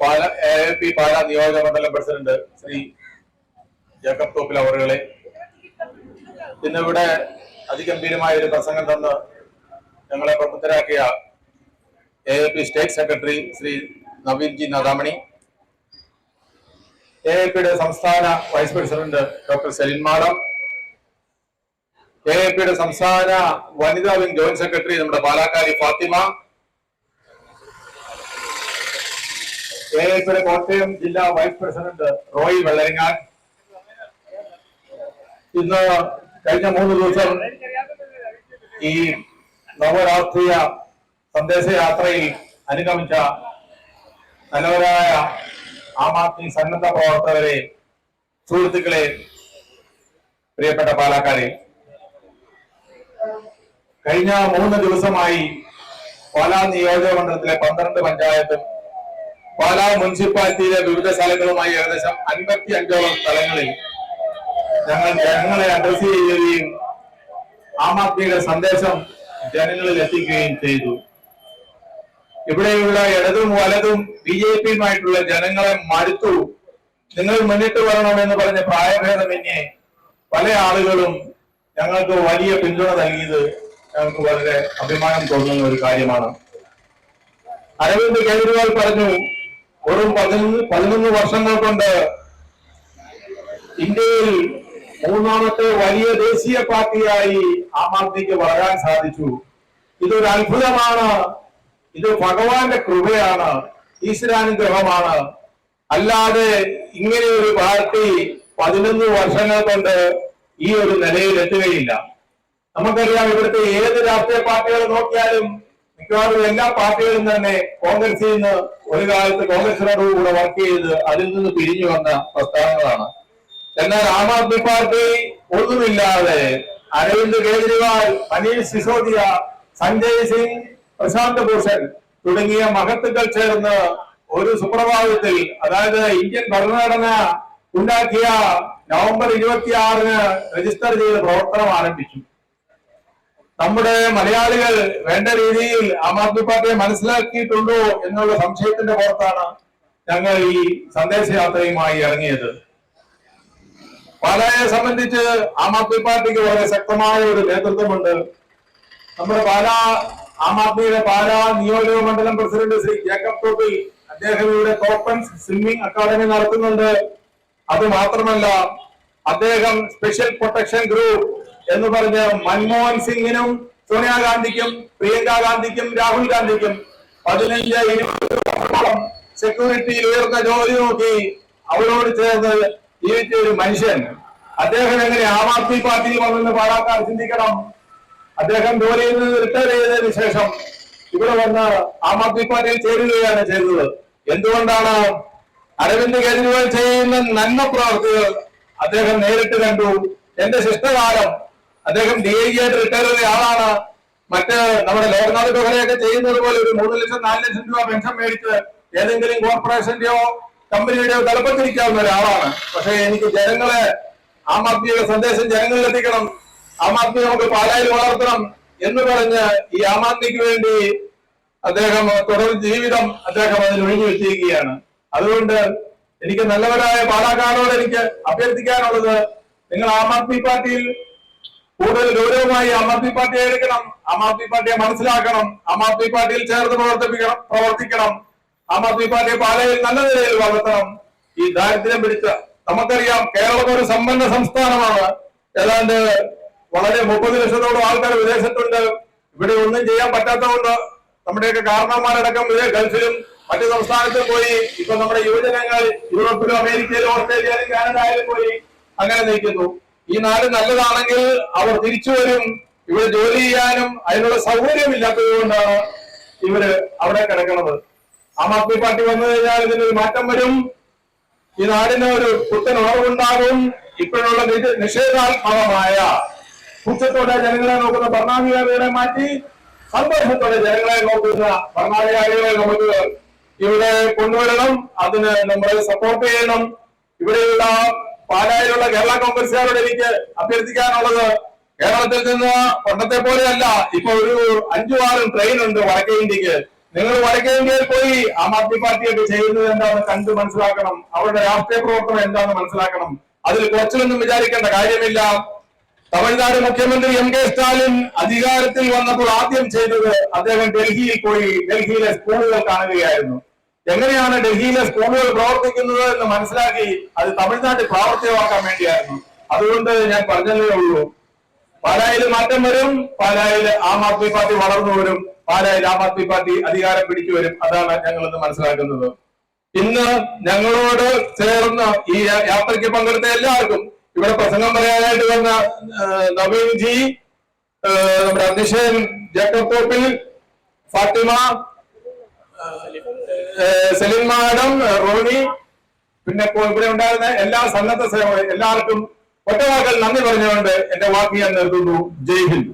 Pala A L P നിയോജക മണ്ഡലം president Shri Jacob Thoppil അവറുകളെ. ഇന്നിവിടെ അതിഗംഭീരമായ ഒരു പ്രസംഗം തന്ന് ഞങ്ങളെ പ്രബുദ്ധരാക്കിയ A L P state secretary Shri Naveen ji Nadamani A L പിയുടെ സംസ്ഥാന vice president doctor Celine madam A L പിയുടെ സംസ്ഥാന വനിതാ വിംഗ് ജോയിന്റ് സെക്രട്ടറി നമ്മുടെ പാലാക്കാരി ഫാത്തിമ പിയുടെ കോട്ടയം ജില്ലാ വൈസ് പ്രസിഡന്റ് റോയി വെള്ളരിങ്ങാൻ. ഇന്ന് കഴിഞ്ഞ മൂന്ന് ദിവസം ഈ നവരാഷ്ട്രീയ സന്ദേശയാത്രയിൽ അനുഗമിച്ച നല്ലവരായ ആം ആദ്മി സന്നദ്ധ പ്രവർത്തകരെ സുഹൃത്തുക്കളെ പ്രിയപ്പെട്ട പാലക്കാരെ. കഴിഞ്ഞ മൂന്ന് ദിവസമായി പാലാ നിയോജക മണ്ഡലത്തിലെ പന്ത്രണ്ട് പഞ്ചായത്തും പാലാ മുനിസിപ്പാലിറ്റിയിലെ വിവിധ സ്ഥലങ്ങളുമായി ഏകദേശം അൻപത്തി അഞ്ചോളം സ്ഥലങ്ങളിൽ ഞങ്ങൾ ജനങ്ങളെ അഡ്രസ് ചെയ്യുകയും ആം ആദ്മിയുടെ സന്ദേശം ജനങ്ങളിൽ എത്തിക്കുകയും ചെയ്തു. ഇവിടെയുള്ള ഇടതും വലതും ബി ജെ പിയുമായിട്ടുള്ള ജനങ്ങളെ മടുത്തു. നിങ്ങൾ മുന്നിട്ട് വരണമെന്ന് പറഞ്ഞ പ്രായഭേദമന്യേ പല ആളുകളും ഞങ്ങൾക്ക് വലിയ പിന്തുണ നൽകിയത് ഞങ്ങൾക്ക് വളരെ അഭിമാനം തോന്നുന്ന ഒരു കാര്യമാണ്. അരവിന്ദ് കേജ്രിവാൾ പറഞ്ഞു വെറും പതിനൊന്ന് പതിനൊന്ന് വർഷങ്ങൾ കൊണ്ട് ഇന്ത്യയിൽ മൂന്നാമത്തെ വലിയ ദേശീയ പാർട്ടിയായി ആം ആദ്മിക്ക് വളരാൻ സാധിച്ചു. ഇതൊരു അത്ഭുതമാണ്. ഇത് ഭഗവാന്റെ കൃപയാണ്. ഈശ്വരാനുഗ്രഹമാണ് അല്ലാതെ ഇങ്ങനെ ഒരു പാർട്ടി പതിനൊന്ന് വർഷങ്ങൾ കൊണ്ട് ഈ ഒരു നിലയിൽ എത്തുകയില്ല നമുക്കറിയാം ഇവിടുത്തെ ഏത് രാഷ്ട്രീയ പാർട്ടികൾ നോക്കിയാലും മിക്കവാറും എല്ലാ പാർട്ടികളും തന്നെ കോൺഗ്രസിൽ നിന്ന് ഒരു കാലത്ത് കോൺഗ്രസിനോട് കൂടെ വർക്ക് ചെയ്ത് അതിൽ നിന്ന് പിരിഞ്ഞു വന്ന പ്രസ്ഥാനങ്ങളാണ്. എന്നാൽ ആം ആദ്മി പാർട്ടി ഒന്നുമില്ലാതെ അരവിന്ദ് കേജ്രിവാൾ മനീഷ് സിസോദിയ സഞ്ജയ് സിംഗ് പ്രശാന്ത് ഭൂഷൺ തുടങ്ങിയ മഹത്തുക്കൾ ചേർന്ന് ഒരു സുപ്രഭാതത്തിൽ അതായത് ഇന്ത്യൻ ഭരണഘടന ഉണ്ടാക്കിയ നവംബർ ഇരുപത്തിയാറിന് രജിസ്റ്റർ ചെയ്ത് പ്രവർത്തനം ആരംഭിച്ചു. നമ്മുടെ മലയാളികൾ വേണ്ട രീതിയിൽ ആം ആദ്മി പാർട്ടിയെ മനസ്സിലാക്കിയിട്ടുണ്ടോ എന്നുള്ള സംശയത്തിന്റെ പുറത്താണ് ഞങ്ങൾ ഈ സന്ദേശയാത്രയുമായി ഇറങ്ങിയത്. പാലായെ സംബന്ധിച്ച് ആം ആദ്മി പാർട്ടിക്ക് വളരെ ശക്തമായ ഒരു നേതൃത്വമുണ്ട്. നമ്മുടെ പാലാ ആം ആദ്മിയുടെ പാലാ നിയോജക മണ്ഡലം പ്രസിഡന്റ് ശ്രീ ജേക്കബ് തോപ്പിൽ അദ്ദേഹം ഇവിടെ തോപ്പൻ സ്വിമ്മിംഗ് അക്കാദമി നടത്തുന്നുണ്ട്. അത് മാത്രമല്ല അദ്ദേഹം സ്പെഷ്യൽ പ്രൊട്ടക്ഷൻ ഗ്രൂപ്പ് എന്ന് പറഞ്ഞ് മൻമോഹൻ സിംഗിനും സോണിയാഗാന്ധിക്കും പ്രിയങ്ക ഗാന്ധിക്കും രാഹുൽ ഗാന്ധിക്കും പതിനഞ്ച് ഇരുപതോളം സെക്യൂരിറ്റിയിൽ ഉയർന്ന ജോലി നോക്കി അവരോട് ചേർന്ന് ജീവിച്ച ഒരു മനുഷ്യൻ. അദ്ദേഹം എങ്ങനെ ആം ആദ്മി പാർട്ടിയിൽ വന്നെന്ന് പാടാക്കാർ ചിന്തിക്കണം? അദ്ദേഹം ജോലിയിൽ നിന്ന് റിട്ടയർ ചെയ്തതിനു ശേഷം ഇവിടെ വന്ന് ആം ആദ്മി പാർട്ടിയിൽ ചേരുകയാണ് ചെയ്തത്. എന്തുകൊണ്ടാണ് അരവിന്ദ് കെജ്രിവാൾ ചെയ്യുന്ന നന്മ പ്രവർത്തികൾ അദ്ദേഹം നേരിട്ട് കണ്ടു? എന്റെ ശിഷ്ടകാലം അദ്ദേഹം ഡി ഐ ജി ആയിട്ട് റിട്ടയർ ചെയ്ത ആളാണ്. മറ്റ് നമ്മുടെ ലോക്നാഥ് ബെഹ്റയൊക്കെ ചെയ്യുന്നത് പോലെ ഒരു മൂന്ന് ലക്ഷം നാല് ലക്ഷം രൂപ പെൻഷൻ മേടിച്ച് ഏതെങ്കിലും കോർപ്പറേഷന്റെയോ കമ്പനിയുടെയോ തലപ്പത്തിരിക്കാവുന്ന ഒരാളാണ്. പക്ഷെ എനിക്ക് ജനങ്ങളെ ആം ആദ്മിയുടെ സന്ദേശം ജനങ്ങളിൽ എത്തിക്കണം. ആം ആദ്മി നമുക്ക് പാലായിൽ വളർത്തണം എന്ന് പറഞ്ഞ് ഈ ആം ആദ്മിക്ക് വേണ്ടി അദ്ദേഹം തുടർ ജീവിതം അദ്ദേഹം അതിൽ ഒഴിഞ്ഞു വെച്ചിരിക്കുകയാണ്. അതുകൊണ്ട് എനിക്ക് നല്ലവരായ പാലാക്കാരോട് എനിക്ക് അഭ്യർത്ഥിക്കാനുള്ളത് നിങ്ങൾ ആം ആദ്മി പാർട്ടിയിൽ കൂടുതൽ ഗൗരവമായി ആം ആദ്മി പാർട്ടിയെ എടുക്കണം. ആം ആദ്മി പാർട്ടിയെ മനസ്സിലാക്കണം. ആം ആദ്മി പാർട്ടിയിൽ ചേർന്ന് പ്രവർത്തിപ്പിക്കണം പ്രവർത്തിക്കണം. ആം ആദ്മി പാർട്ടിയെ പാലയിൽ നല്ല നിലയിൽ വളർത്തണം. ഈ ദാരിദ്ര്യം പിടിച്ച നമുക്കറിയാം കേരളം ഒരു സമ്പന്ന സംസ്ഥാനമാണ്. ഏതാണ്ട് വളരെ മുപ്പത് ലക്ഷത്തോളം ആൾക്കാർ വിദേശത്തുണ്ട്. ഇവിടെ ഒന്നും ചെയ്യാൻ പറ്റാത്തതുകൊണ്ട് നമ്മുടെയൊക്കെ കാരണന്മാരടക്കം ഇതേ ഗൾഫിലും മറ്റു സംസ്ഥാനത്തും പോയി. ഇപ്പൊ നമ്മുടെ യുവജനങ്ങൾ യൂറോപ്പിലും അമേരിക്കയിലും ഓസ്ട്രേലിയയിലും കാനഡയിലും പോയി. അങ്ങനെ നിൽക്കുന്നു. ഈ നാട് നല്ലതാണെങ്കിൽ അവർ തിരിച്ചു വരും. ഇവിടെ ജോലി ചെയ്യാനും അതിനുള്ള സൗകര്യം ഇല്ലാത്തത് കൊണ്ടാണ് ഇവർ അവിടെ കിടക്കുന്നത്. ആം ആദ്മി പാർട്ടി വന്നു കഴിഞ്ഞാൽ ഇതിനൊരു മാറ്റം വരും. ഈ നാടിന് ഒരു പുത്തൻ ഉണർവുണ്ടാകും. ഇപ്പോഴുള്ള നിഷ- നിഷേധാത്മകമായ പുച്ഛത്തോടെ ജനങ്ങളെ നോക്കുന്ന ഭരണാധികാരികളെ മാറ്റി സന്തോഷത്തോടെ ജനങ്ങളെ നോക്കുന്ന ഭരണാധികാരികളെ നമുക്ക് ഇവിടെ കൊണ്ടുവരണം. അതിന് നമ്മൾ സപ്പോർട്ട് ചെയ്യണം. ഇവിടെയുള്ള പാലായിലുള്ള കേരള കോൺഗ്രസുകാരോട് എനിക്ക് അഭ്യർത്ഥിക്കാനുള്ളത് കേരളത്തിൽ നിന്ന് പണ്ടത്തെ പോലെയല്ല. ഇപ്പൊ ഒരു അഞ്ചു ആറും ട്രെയിൻ ഉണ്ട് വടക്കേ ഇന്ത്യയ്ക്ക്. നിങ്ങൾ വടക്കേ ഇന്ത്യയിൽ പോയി ആം ആദ്മി പാർട്ടിയൊക്കെ ചെയ്യുന്നത് എന്താണെന്ന് കണ്ട് മനസ്സിലാക്കണം. അവരുടെ രാഷ്ട്രീയ പ്രവർത്തനം എന്താണെന്ന് മനസ്സിലാക്കണം. അതിൽ കുറച്ചിലൊന്നും വിചാരിക്കേണ്ട കാര്യമില്ല. തമിഴ്നാട് മുഖ്യമന്ത്രി എം കെ സ്റ്റാലിൻ അധികാരത്തിൽ വന്നപ്പോൾ ആദ്യം ചെയ്തത് അദ്ദേഹം ഡൽഹിയിൽ പോയി ഡൽഹിയിലെ സ്കൂളുകൾ കാണുകയായിരുന്നു. എങ്ങനെയാണ് ഡൽഹിയിലെ സ്കൂളുകൾ പ്രവർത്തിക്കുന്നത് എന്ന് മനസ്സിലാക്കി അത് തമിഴ്നാട്ടിൽ പ്രാവർത്തികമാക്കാൻ വേണ്ടിയായിരുന്നു. അതുകൊണ്ട് ഞാൻ പറഞ്ഞതേ ഉള്ളൂ. പാലായിൽ മാറ്റം വരും പാലായിൽ ആം ആദ്മി പാർട്ടി വളർന്നു വരും പാലായിൽ ആം ആദ്മി പാർട്ടി അധികാരം പിടിച്ചു വരും. അതാണ് ഞങ്ങൾ ഇന്ന് മനസ്സിലാക്കുന്നത്. ഇന്ന് ഞങ്ങളോട് ചേർന്ന് ഈ യാത്രയ്ക്ക് പങ്കെടുത്ത എല്ലാവർക്കും ഇവിടെ പ്രസംഗം പറയാനായിട്ട് വന്ന നവീൻജി നമ്മുടെ അധ്യക്ഷൻ ജേക്കബ് തോപ്പിൽ ഫാത്തിമ സെലിൻ മാഡം റോണി പിന്നെ ഇവിടെ ഉണ്ടായിരുന്ന എല്ലാ സന്നദ്ധ എല്ലാവർക്കും ഒറ്റവാക്കൽ നന്ദി പറഞ്ഞുകൊണ്ട് എന്റെ വാക്ക് ഞാൻ നിർത്തുന്നു. ജയ് ഹിന്ദ്.